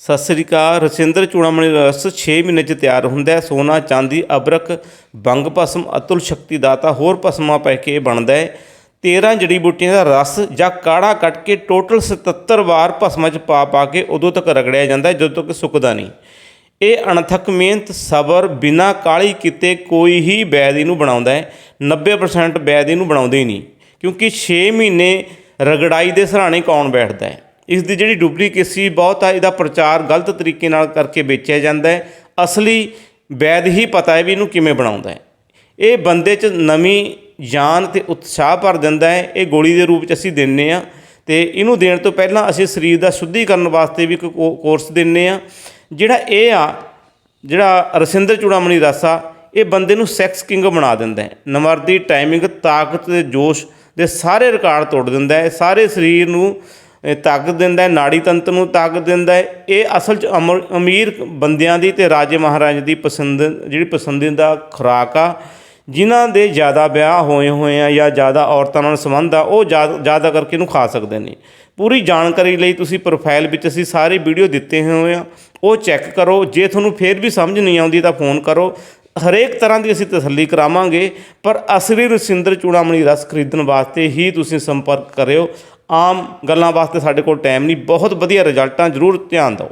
ਸਤਿ ਸ੍ਰੀ ਅਕਾਲ ਰਸਿੰਦਰ ਚੂੜਾਮਣੀ ਰਸ 6 ਮਹੀਨੇ ਚ ਤਿਆਰ ਹੁੰਦਾ ਹੈ। ਸੋਨਾ, ਚਾਂਦੀ, ਅਬਰਕ, ਬੰਗ ਭਸਮ, ਅਤੁਲ ਸ਼ਕਤੀ ਦਾਤਾ ਹੋਰ ਭਸਮਾਂ ਪੈ ਕੇ ਬਣਦਾ ਹੈ। 13 ਜੜੀ ਬੂਟੀਆਂ ਦਾ ਰਸ ਜਾਂ ਕਾੜਾ ਕੱਟ ਕੇ ਟੋਟਲ 77 ਵਾਰ ਭਸਮਾਂ ਚ ਪਾ ਪਾ ਕੇ ਉਦੋਂ ਤੱਕ ਰਗੜਿਆ ਜਾਂਦਾ ਹੈ, ਜਦੋਂ ਤੱਕ ਸੁੱਕਦਾ ਨਹੀਂ। ਇਹ ਅਣਥੱਕ ਮਿਹਨਤ, ਸਬਰ, ਬਿਨਾ ਕਾਲੀ ਕੀਤੇ ਕੋਈ ਹੀ ਬੈਦੀ ਨੂੰ ਬਣਾਉਂਦਾ ਹੈ। 90% ਵੈਦ ਇਹਨੂੰ ਬਣਾਉਂਦੇ ਹੀ ਨਹੀਂ, ਕਿਉਂਕਿ 6 ਮਹੀਨੇ ਰਗੜਾਈ ਦੇ ਸਹਾਣੇ ਕੌਣ ਬੈਠਦਾ ਹੈ? ਇਸ ਦੀ ਜਿਹੜੀ ਡੁਪਲੀਕੇਸੀ ਬਹੁਤ ਆ, ਇਹਦਾ ਪ੍ਰਚਾਰ ਗਲਤ ਤਰੀਕੇ ਨਾਲ ਕਰਕੇ ਵੇਚਿਆ ਜਾਂਦਾ ਹੈ। ਅਸਲੀ ਵੈਦ ਹੀ ਪਤਾ ਹੈ ਵੀ ਇਹਨੂੰ ਕਿਵੇਂ ਬਣਾਉਂਦਾ ਹੈ। ਇਹ ਬੰਦੇ 'ਚ ਨਵੀਂ ਜਾਨ ਤੇ ਉਤਸ਼ਾਹ ਭਰ ਦਿੰਦਾ ਹੈ। ਇਹ ਗੋਲੀ ਦੇ ਰੂਪ 'ਚ ਅਸੀਂ ਦਿੰਨੇ ਆ ਤੇ ਇਹਨੂੰ ਦੇਣ ਤੋਂ ਪਹਿਲਾਂ ਅਸੀਂ ਸਰੀਰ ਦਾ ਸ਼ੁੱਧੀਕਰਨ ਵਾਸਤੇ ਵੀ ਇੱਕ ਕੋਰਸ ਦਿੰਨੇ ਆ ਜਿਹੜਾ ਇਹ ਆ, ਜਿਹੜਾ ਰਸਿੰਦਰ ਚੂੜਾਮਣੀ ਰਸਾ ਇਹ ਬੰਦੇ ਨੂੰ ਸੈਕਸ ਕਿੰਗ ਬਣਾ ਦਿੰਦਾ ਹੈ। ਨਮਰਦੀ ਟਾਈਮਿੰਗ ਤਾਕਤ ਤੇ ਜੋਸ਼ ਦੇ ਸਾਰੇ ਰਿਕਾਰਡ ਤੋੜ ਦਿੰਦਾ ਹੈ। ਸਾਰੇ ਸਰੀਰ ਨੂੰ ਤਾਕਤ ਦਿੰਦਾ ਹੈ, ਨਾੜੀ ਤੰਤਰ ਨੂੰ ਤਾਕਤ ਦਿੰਦਾ ਹੈ। ਇਹ ਅਸਲ 'ਚ ਅਮਰ, ਅਮੀਰ ਬੰਦਿਆਂ ਦੀ ਤੇ ਰਾਜੇ ਮਹਾਰਾਜ ਦੀ ਪਸੰਦ, ਜਿਹੜੀ ਪਸੰਦੀਦਾ ਖੁਰਾਕ ਆ, ਜਿਨ੍ਹਾਂ ਦੇ ਜ਼ਿਆਦਾ ਵਿਆਹ ਹੋਏ ਹੋਏ ਆ ਜਾਂ ਜ਼ਿਆਦਾ ਔਰਤਾਂ ਨਾਲ ਸੰਬੰਧ ਆ, ਉਹ ਜ਼ਿਆਦਾ ਜ਼ਿਆਦਾ ਕਰਕੇ ਇਹਨੂੰ ਖਾ ਸਕਦੇ ਨੇ। ਪੂਰੀ ਜਾਣਕਾਰੀ ਲਈ ਤੁਸੀਂ ਪ੍ਰੋਫਾਈਲ ਵਿੱਚ ਅਸੀਂ ਸਾਰੇ ਵੀਡੀਓ ਦਿੱਤੇ ਹੋਏ ਆ। ਉਹ ਚੈੱਕ ਕਰੋ। ਜੇ ਤੁਹਾਨੂੰ ਫੇਰ ਵੀ ਸਮਝ ਨਹੀਂ ਆਉਂਦੀ ਤਾਂ ਫੋਨ ਕਰੋ। ਹਰੇਕ ਤਰ੍ਹਾਂ ਦੀ ਅਸੀਂ ਤਸੱਲੀ ਕਰਾਵਾਂਗੇ, ਪਰ ਅਸਲੀ ਰਸਿੰਦਰ ਚੂੜਾਮਣੀ ਰਸ ਖਰੀਦਣ ਵਾਸਤੇ ਹੀ ਤੁਸੀਂ ਸੰਪਰਕ ਕਰਿਓ। ਆਮ ਗੱਲਾਂ ਵਾਸਤੇ ਸਾਡੇ ਕੋਲ ਟਾਈਮ ਨਹੀਂ। ਬਹੁਤ ਵਧੀਆ ਰਿਜ਼ਲਟਾਂ ਜ਼ਰੂਰ ਧਿਆਨ ਦਿਓ।